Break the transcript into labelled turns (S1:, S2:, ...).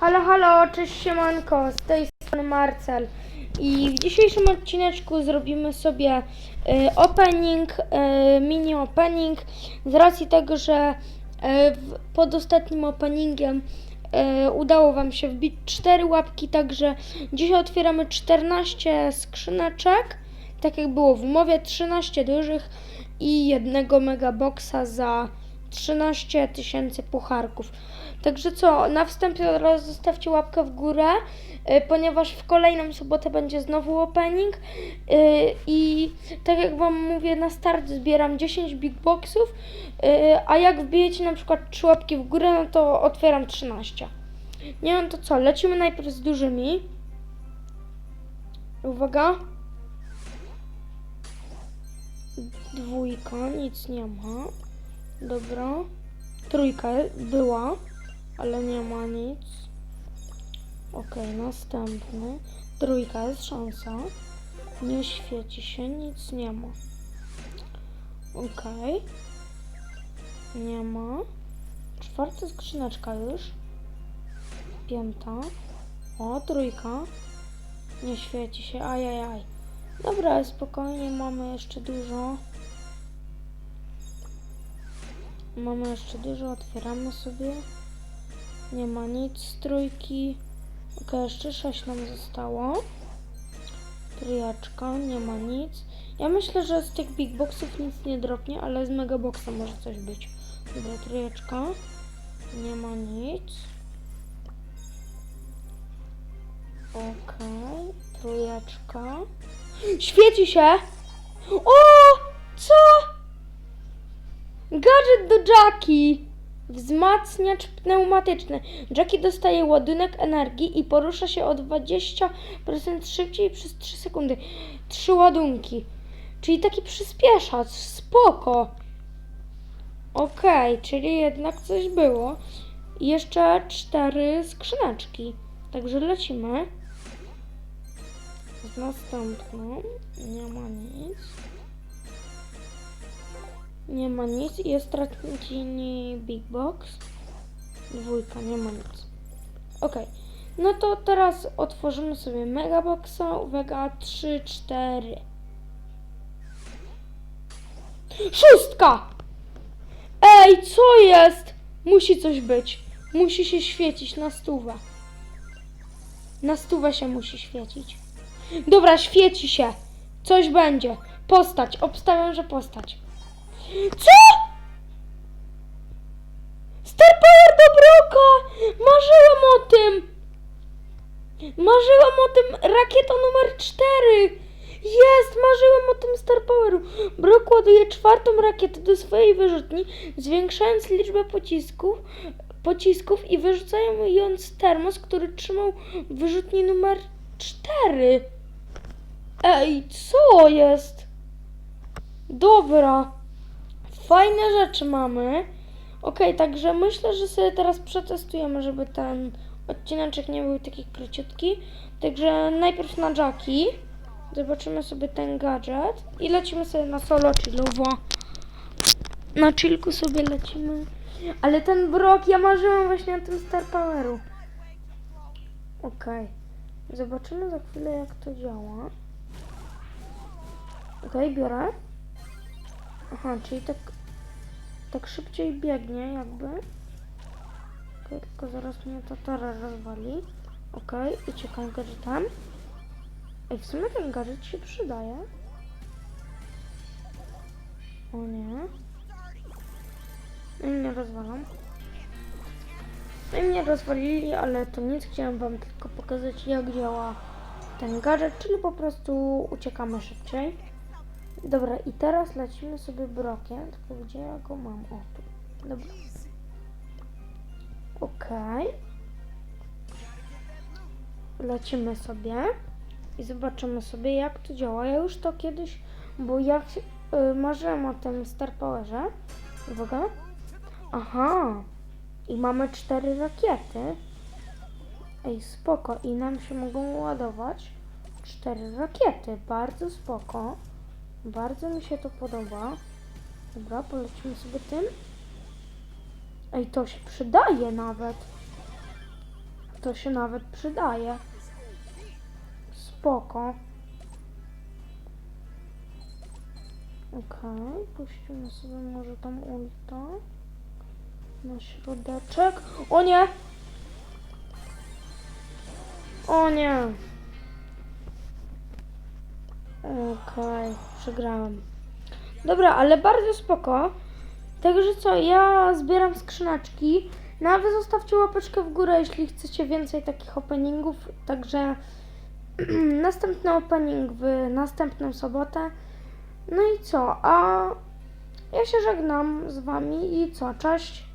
S1: Halo, halo, cześć siemanko, z tej strony Marcel i w dzisiejszym odcineczku zrobimy sobie y, opening, y, mini opening z racji tego, że y, pod ostatnim openingiem y, udało Wam się wbić 4 łapki, także dzisiaj otwieramy 14 skrzyneczek, tak jak było w umowie, 13 dużych i jednego megaboxa za 13 tysięcy pucharków. Także co, na wstępie od razu zostawcie łapkę w górę, y, ponieważ w kolejną sobotę będzie znowu opening y, i tak jak Wam mówię, na start zbieram 10 big boxów, y, a jak wbijecie na przykład 3 łapki w górę, no to otwieram 13. Nie wiem to co, lecimy najpierw z dużymi. Uwaga. Dwójka, nic nie ma. Dobra. Trójka była, ale nie ma nic. Ok, następny. Trójka jest szansa. Nie świeci się, nic nie ma. Ok. Nie ma. Czwarta skrzyneczka już. Piąta. O, trójka. Nie świeci się, ajajaj. Dobra, spokojnie, mamy jeszcze dużo. Mamy jeszcze dużo, otwieramy sobie. Nie ma nic z trójki. Ok, jeszcze sześć nam zostało. Trójeczka, nie ma nic. Ja myślę, że z tych big boxów nic nie dropnie, ale z mega boxa może coś być. Dobra, trójeczka. Nie ma nic. Ok, trójeczka. Świeci się! O! Co? Gadżet do Jacki. Wzmacniacz pneumatyczny. Jackie dostaje ładunek energii i porusza się o 20% szybciej przez 3 sekundy. Trzy ładunki. Czyli taki przyspieszacz. Spoko. Okej, czyli jednak coś było. I jeszcze cztery skrzyneczki. Także lecimy. Z następną. Nie ma nic. Nie ma nic. Jest tracini Big Box. Dwójka, nie ma nic. Ok. No to teraz otworzymy sobie Megaboxa. Uwaga, 3, 4. Szóstka! Ej, co jest? Musi coś być. Musi się świecić na stówę. Na stówę się musi świecić. Dobra, świeci się. Coś będzie. Postać. Obstawiam, że postać. Co? Star Power do Broka! Marzyłam o tym! Marzyłam o tym rakieta numer 4! Jest! Marzyłam o tym Star Poweru. Brok ładuje czwartą rakietę do swojej wyrzutni, zwiększając liczbę pocisków, pocisków i wyrzucając termos, który trzymał w wyrzutni numer 4. Ej, co jest? Dobra. Fajne rzeczy mamy. Okej, także myślę, że sobie teraz przetestujemy, żeby ten odcineczek nie był taki króciutki. Także najpierw na Jacki. Zobaczymy sobie ten gadżet. I lecimy sobie na solo chillowo. Na chillku sobie lecimy. Ale ten brok, ja marzyłam właśnie o tym Star Poweru. Okej. Zobaczymy za chwilę jak to działa. Okej, biorę. Aha, czyli tak, tak szybciej biegnie jakby. Okej, tylko zaraz mnie to tora rozwali. Okej, uciekam gadżetem. Ej, w sumie ten gadżet się przydaje. O nie. I mnie rozwalam. No i mnie rozwalili, ale to nic. Chciałem wam tylko pokazać jak działa ten gadżet, czyli po prostu uciekamy szybciej. Dobra, i teraz lecimy sobie brokiem, tylko gdzie ja go mam? O, tu. Dobra. Okej. Lecimy sobie i zobaczymy sobie jak to działa. Ja już to kiedyś, bo ja y, marzyłem o tym Star Powerze. Uwaga. Aha. I mamy cztery rakiety. Ej, spoko. I nam się mogą ładować cztery rakiety. Bardzo spoko. Bardzo mi się to podoba. Dobra, polecimy sobie tym. Ej, to się przydaje nawet. To się nawet przydaje. Spoko. Okej, puścimy sobie może tam ulta. Na środeczek. O nie! O nie! Okej, przegrałam. Dobra, ale bardzo spoko. Także co, ja zbieram skrzyneczki. No a wy zostawcie łapeczkę w górę, jeśli chcecie więcej takich openingów. Także następny opening w następną sobotę. No i co? A ja się żegnam z wami i co? Cześć.